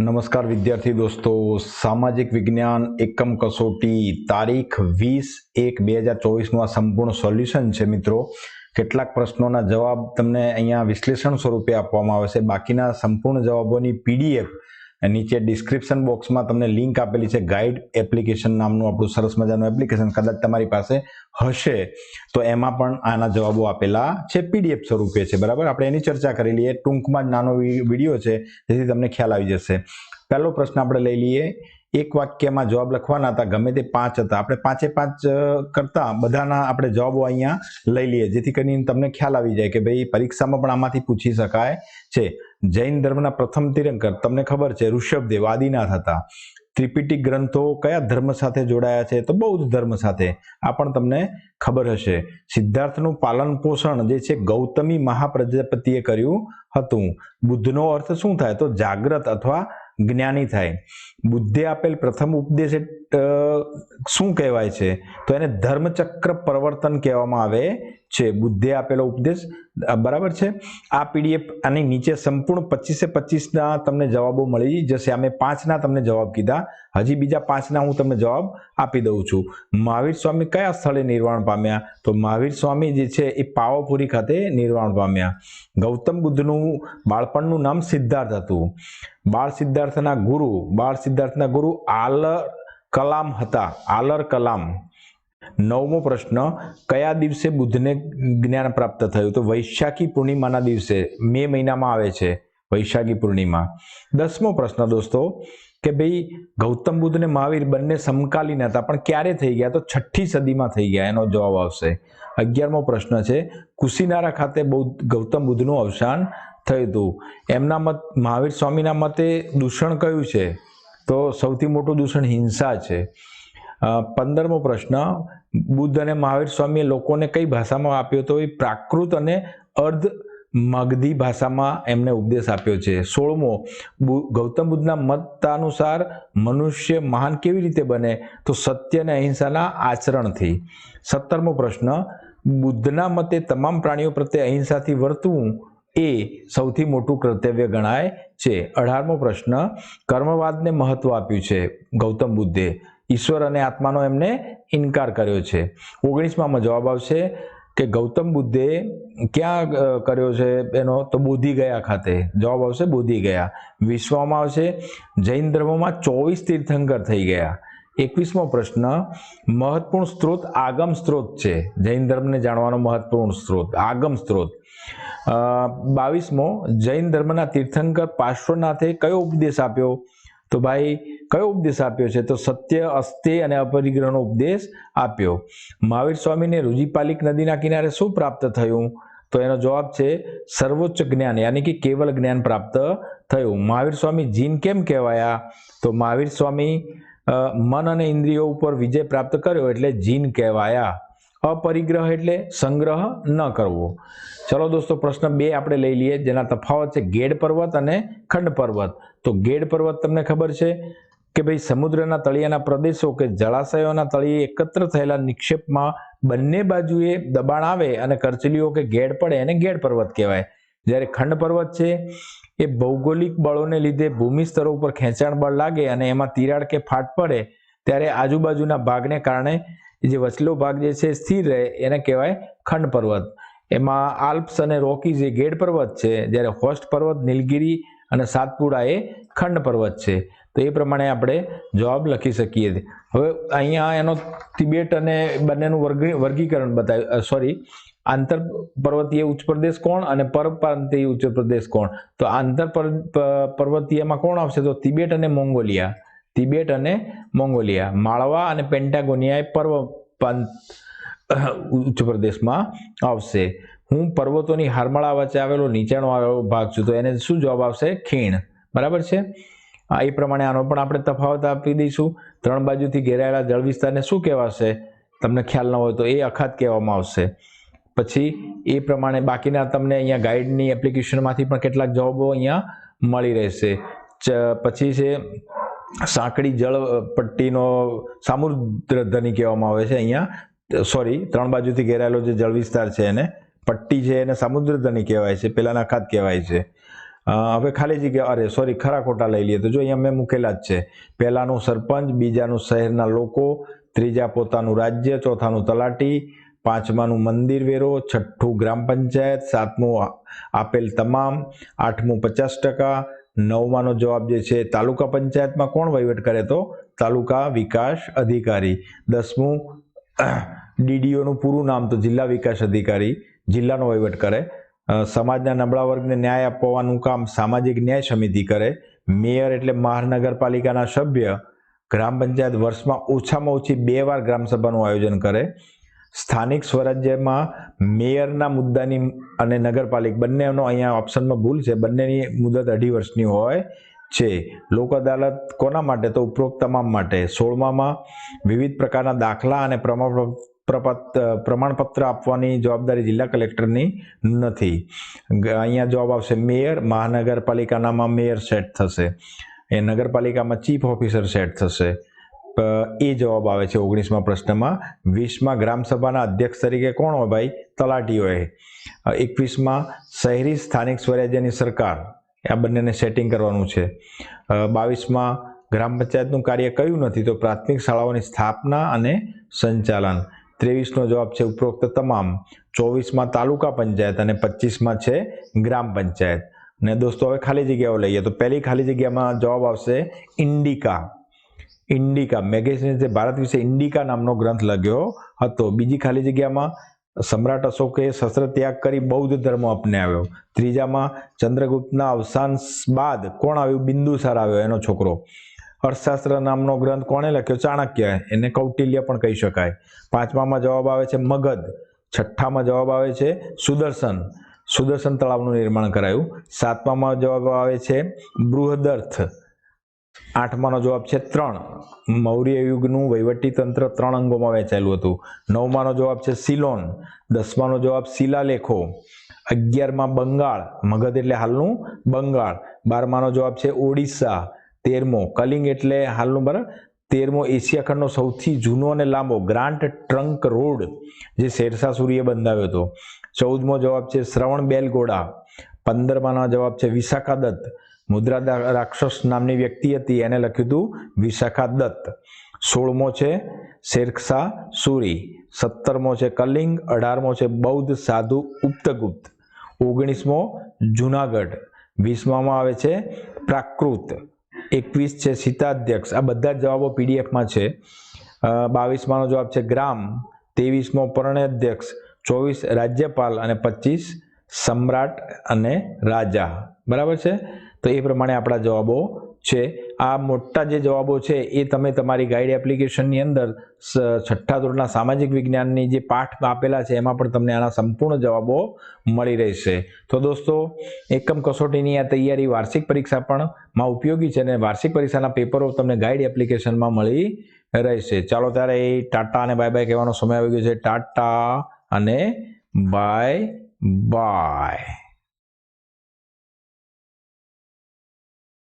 નમસ્કાર વિદ્યાર્થી દોસ્તો, સામાજિક વિજ્ઞાન એકમ કસોટી તારીખ વીસ એક બે હજાર ચોવીસનું આ સંપૂર્ણ સોલ્યુશન છે મિત્રો. કેટલાક પ્રશ્નોના જવાબ તમને અહીંયા વિશ્લેષણ સ્વરૂપે આપવામાં આવે છે બાકીના સંપૂર્ણ જવાબોની પીડીએફ નીચે ડિસ્ક્રિપ્શન બોક્સમાં તમને લિંક આપેલી છે ગાઈડ એપ્લિકેશન નામનું આપણું સરસ મજાનું એપ્લિકેશન કદાચ તમારી પાસે હશે. તો એમાં પણ આના જવાબો આપેલા છે પીડીએફ સ્વરૂપે છે, બરાબર? આપણે એની ચર્ચા કરી લઈએ. ટૂંકમાં જ નાનો વીડિયો છે, જેથી તમને ખ્યાલ આવી જશે. પહેલો પ્રશ્ન આપણે લઈ લઈએ. એક વાક્યમાં જવાબ લખવાના હતા, ગમે તે પાંચ હતા. આપણે પાંચે પાંચ કરતા બધાના આપણે જવાબો અહીંયા લઈ લઈએ, જેથી કરીને તમને ખ્યાલ આવી જાય કે ભાઈ પરીક્ષામાં પણ આમાંથી પૂછી શકાય છે. જૈન ધર્મના પ્રથમ તીરંકર. તમને ખબર છે, ઋષભદેવ, આદિનાથ હતા. ત્રિપિટી ગ્રંથો કયા ધર્મ સાથે જોડાયા છે? તો બૌદ્ધ ધર્મ સાથે. આ પણ તમને ખબર હશે. સિદ્ધાર્થનું પાલન પોષણ જે છે, ગૌતમી મહાપ્રજાપતિએ કર્યું હતું. બુદ્ધનો અર્થ શું થાય? તો જાગ્રત અથવા જ્ઞાની થાય. બુદ્ધે આપેલ પ્રથમ ઉપદેશ શું કહેવાય છે? તો એને ધર્મચક્ર પ્રવર્તન કહેવામાં આવે છે, બુદ્ધે આપેલો ઉપદેશ. બરાબર છે? આ પીડીએફ આની નીચે સંપૂર્ણ પચીસે પચીસના તમને જવાબો મળી જશે. અમે પાંચના તમને જવાબ કીધા. હજી બીજા પાંચના હું તમને જવાબ આપી દઉં છું. મહાવીર સ્વામી કયા સ્થળે નિર્વાણ પામ્યા? તો મહાવીર સ્વામી જે છે એ પાવાપુરી ખાતે નિર્વાણ પામ્યા. ગૌતમ બુદ્ધનું બાળપણનું નામ સિદ્ધાર્થ હતું. બાળ સિદ્ધાર્થના ગુરુ, બાળ સિદ્ધાર્થના ગુરુ આલર કલામ હતા. આલર કલામ. નવમો પ્રશ્ન, કયા દિવસે બુદ્ધને જ્ઞાન પ્રાપ્ત થયું? તો વૈશાખી પૂર્ણિમાના દિવસે, મે મહિનામાં આવે છે વૈશાખી પૂર્ણિમા. દસમો પ્રશ્ન દોસ્તો, કે ભાઈ ગૌતમ બુદ્ધ અને મહાવીર બંને સમકાલીન હતા, પણ ક્યારે થઈ ગયા? તો છઠ્ઠી સદીમાં થઈ ગયા, એનો જવાબ આવશે. અગિયારમો પ્રશ્ન છે, કુશીનારા ખાતે બૌદ્ધ, ગૌતમ બુદ્ધનું અવસાન થયું હતું. એમના મત, મહાવીર સ્વામીના મતે દૂષણ કયું છે? તો સૌથી મોટું દૂષણ હિંસા છે. પંદરમો પ્રશ્ન. બુદ્ધ અને મહાવીર સ્વામીએ લોકોને કઈ ભાષામાં આપ્યો તો એ પ્રાકૃત અને અર્ધ મગધી ભાષામાં એમને ઉપદેશ આપ્યો છે. સોળમો ગૌતમ બુદ્ધના મતાનુસાર મનુષ્ય મહાન કેવી રીતે બને? તો સત્ય અને અહિંસાના આચરણથી. સત્તરમો પ્રશ્ન, બુદ્ધના મતે તમામ પ્રાણીઓ પ્રત્યે અહિંસાથી વર્તવું એ સૌથી મોટું કર્તવ્ય ગણાય છે. અઢારમો પ્રશ્ન, કર્મવાદને મહત્વ આપ્યું છે ગૌતમ બુદ્ધે. ઈશ્વર અને આત્માનો એમને ઇનકાર કર્યો છે. ઓગણીસમાં જવાબ આવશે કે ગૌતમ બુદ્ધે ક્યાં કર્યો છે એનો? તો બોધિ ગયા ખાતે. જવાબ આવશે બોધિ ગયા. વિશ્વમાં આવશે. જૈન ધર્મમાં ચોવીસ તીર્થંકર થઈ ગયા. એકવીસમો પ્રશ્ન, મહત્વપૂર્ણ સ્ત્રોત આગમ સ્ત્રોત છે. જૈન ધર્મને જાણવાનો મહત્વપૂર્ણ સ્ત્રોત, આગમ સ્ત્રોત. બાવીસમો, જૈન ધર્મના તીર્થંકર પાર્શ્વનાથે કયો ઉપદેશ આપ્યો? તો ભાઈ કયો ઉપદેશ આપ્યો છે? તો સત્ય, અસ્તે અને અપરિગ્રહનો ઉપદેશ આપ્યો. મહાવીર સ્વામીને રુજીપાલિક નદીના કિનારે શું પ્રાપ્ત થયું? તો એનો જવાબ છે સર્વોચ્ચ જ્ઞાન, યાની કે કેવલ જ્ઞાન પ્રાપ્ત થયું. મહાવીર સ્વામી જીન કેમ કહેવાયા? તો મહાવીર સ્વામી મન અને ઇન્દ્રિયો ઉપર વિજય પ્રાપ્ત કર્યો એટલે જીન કહેવાયા. અપરિગ્રહ એટલે સંગ્રહ ન કરવો. ચલો દોસ્તો, પ્રશ્ન બે આપણે લઈ લઈએ. જેના તફાવત છે ગેડ પર્વત અને ખંડ પર્વત. તો ગેડ પર્વત તમને ખબર છે? કે ભાઈ સમુદ્રના તળિયાના પ્રદેશો કે જળાશયોના તળિયે એકત્ર થયેલા નિક્ષેપમાં બંને બાજુએ દબાણ આવે અને કરચલીઓ કે ગેડ પડે એને ગેડ પર્વત કહેવાય. જ્યારે ખંડ પર્વત છે, એ ભૌગોલિક બળોને લીધે ભૂમિ સ્તરો ઉપર ખેંચાણ બળ લાગે અને એમાં તિરાડ કે ફાટ પડે, ત્યારે આજુબાજુના ભાગને કારણે જે વચલો ભાગ જે છે સ્થિર રહે, એને કહેવાય ખંડ પર્વત. એમાં આલ્પ્સ અને રોકીઝ એ ગેડ પર્વત છે, જ્યારે હોસ્ટ પર્વત, નીલગિરી અને સાતપુડા એ ખંડ પર્વત છે. તો એ પ્રમાણે આપણે જવાબ લખી શકીએ હવે અહીંયા એનો તિબેટ અને બંનેનું વર્ગ, વર્ગીકરણ બતાવ્યું. સોરી આંતર પર્વતીય ઉચ્ચ પ્રદેશ કોણ અને પરપ્રાંતીય ઉચ્ચ પ્રદેશ કોણ? તો આંતર પર્વતીયમાં કોણ આવશે? તો તિબેટ અને મોંગોલિયા. તિબેટ અને મોંગોલિયા. માળવા અને પેન્ટાગોનિયા એ પર્વ ઉચ્ચ પ્રદેશમાં આવશે. હું પર્વતોની હારમાળા વચ્ચે આવેલો નીચાણવાળો ભાગ છું. તો એને શું જવાબ આવશે? ખીણ. બરાબર છે? આ એ પ્રમાણે આનો પણ આપણે તફાવત આપી દઈશું. ત્રણ બાજુથી ઘેરાયેલા જળ વિસ્તારને શું કહેવાશે? તમને ખ્યાલ ન હોય તો એ અખાત કહેવામાં આવશે. પછી એ પ્રમાણે બાકીના તમને અહીંયા ગાઈડની એપ્લિકેશનમાંથી પણ કેટલાક જવાબો અહીંયા મળી રહેશે. પછી છે, સાંકડી જળ પટ્ટીનો સામુદ્ર ધની કહેવામાં આવે છે અહીંયા. સોરી ત્રણ બાજુથી ઘેરાયેલો જે જળ વિસ્તાર છે એને, પટ્ટી છે એને સામુદ્ર ધની કહેવાય છે, પેલાના અખાત કહેવાય છે. હવે ખાલી જગ્યા, અરે સોરી ખરા ખોટા લઈ લઈએ. તો જો અહીંયા મેં મૂકેલા જ છે. પહેલાંનું સરપંચ, બીજાનું શહેરના લોકો, ત્રીજા પોતાનું રાજ્ય, ચોથાનું તલાટી, પાંચમાનું મંદિર વેરો, છઠ્ઠું ગ્રામ પંચાયત, સાતમું આપેલ તમામ, આઠમું પચાસ ટકા, નવમાનો જવાબ જે છે, તાલુકા પંચાયતમાં કોણ વહીવટ કરે તો? તાલુકા વિકાસ અધિકારી. દસમું, ડીડીઓનું પૂરું નામ તો જિલ્લા વિકાસ અધિકારી જિલ્લાનો વહીવટ કરે. સમાજના નબળા વર્ગને ન્યાય આપવાનું કામ સામાજિક ન્યાય સમિતિ કરે. મેયર એટલે મહાનગરપાલિકાના સભ્ય. ગ્રામ પંચાયત વર્ષમાં ઓછામાં ઓછી બે વાર ગ્રામસભાનું આયોજન કરે. સ્થાનિક સ્વરાજ્યમાં મેયરના મુદ્દાની અને નગરપાલિક બંનેનો અહીંયા ઓપ્શનમાં ભૂલ છે. બંનેની મુદત અઢી વર્ષની હોય. છે. લોક અદાલત કોના માટે? તો ઉપરોક્ત તમામ માટે. સોળમામાં વિવિધ પ્રકારના દાખલા અને પ્રમાણ પ્રપત, પ્રમાણપત્ર આપવાની જવાબદારી જિલ્લા કલેક્ટરની નથી. અહીંયા જવાબ આવશે મેયર, મહાનગરપાલિકાનામાં મેયર સેટ થશે. એ નગરપાલિકામાં ચીફ ઓફિસર સેટ થશે. એ જવાબ આવે છે ઓગણીસમાં પ્રશ્નમાં. વીસમાં ગ્રામસભાના અધ્યક્ષ તરીકે કોણ હોય ભાઈ? તલાટીઓએ. એકવીસમાં શહેરી સ્થાનિક સ્વરાજ્યની સરકાર. આ બંનેને સેટિંગ કરવાનું છે. બાવીસમાં ગ્રામ પંચાયતનું કાર્ય કયું નથી તો પ્રાથમિક શાળાઓની સ્થાપના અને સંચાલન. ત્રેવીસનો જવાબ છે ઉપરોક્ત તમામ. ચોવીસમાં તાલુકા પંચાયત અને પચીસમાં છે ગ્રામ પંચાયત. ને દોસ્તો, હવે ખાલી જગ્યાઓ લઈએ તો પહેલી ખાલી જગ્યામાં જવાબ આવશે ઇન્ડિકા. ઇન્ડિકા. મેગેઝિન જે ભારત વિશે ઇન્ડિકા નામનો ગ્રંથ લખ્યો હતો. બીજી ખાલી જગ્યામાં સમ્રાટ અશોકે શસ્ત્ર ત્યાગ કરી બૌદ્ધ ધર્મ અપનાવ્યો. ત્રીજામાં ચંદ્રગુપ્તના અવસાન બાદ કોણ આવ્યું? બિંદુસાર આવ્યો, એનો છોકરો. અર્થશાસ્ત્ર નામનો ગ્રંથ કોણે લખ્યો? ચાણક્ય. એને કૌટિલ્ય પણ કહી શકાય. પાંચમામાં જવાબ આવે છે મગધ. છઠ્ઠામાં જવાબ આવે છે સુદર્શન. સુદર્શન તળાવનું નિર્માણ કરાયું. સાતમામાં જવાબ આવે છે બૃહદર્થ. આઠમાનો જવાબ છે ત્રણ. મૌર્ય યુગનું વહીવટી તંત્ર ત્રણ અંગોમાં વહેંચાયેલું હતું. નવમાનો જવાબ છે સિલોન. દસમાનો જવાબ શિલાલેખો. અગિયારમાં બંગાળ. મગધ એટલે હાલનું બંગાળ. બારમાનો જવાબ છે ઓડિશા. તેરમો કલિંગ એટલે હાલનું બરાબર. તેરમો એશિયા ખંડનો સૌથી જૂનો અને લાંબો ગ્રાન્ટ ટ્રંક રોડ જે શેરશાહ સૂરીએ બંધાવ્યો હતો. ચૌદમો જવાબ છે શ્રવણ બેલગોડા. પંદરમાનો જવાબ છે વિશાખા દત્ત મુદ્રા રાક્ષસ નામની વ્યક્તિ હતી. એને લખ્યું હતું, વિશાખા દત્ત. સોળમો છે, શેરખા સુરી. સત્તરમો છે, કલિંગ. અઢારમો છે, બૌદ્ધ સાધુ ઉપતગુપ્ત. ઓગણીસમો, જુનાગઢ. વીસમામાં આવે છે, પ્રાકૃત. એકવીસ છે, સીતાધ્યક્ષ. આ બધા જ જવાબો પીડીએફમાં છે. બાવીસમાનો જવાબ છે, ગ્રામ. ત્રેવીસમો, પરણ્યાધ્યક્ષ. ચોવીસ, રાજ્યપાલ. અને પચીસ, સમ્રાટ અને રાજા. બરાબર છે? તો એ પ્રમાણે આપણા જવાબો છે. આ મોટા જે જવાબો છે, એ તમે તમારી ગાઈડ એપ્લિકેશનની અંદર છઠ્ઠા ધોરણના સામાજિક વિજ્ઞાનની જે પાઠ આપેલા છે, એમાં પણ તમને આના સંપૂર્ણ જવાબો મળી રહેશે. તો દોસ્તો, એકમ કસોટીની આ તૈયારી વાર્ષિક પરીક્ષા પણ માં ઉપયોગી છે અને વાર્ષિક પરીક્ષાના પેપરો તમને ગાઈડ એપ્લિકેશનમાં મળી રહેશે. ચાલો ત્યારે એ ટાટા અને બાય બાય કહેવાનો સમય આવી ગયો છે. ટાટા અને બાય બાય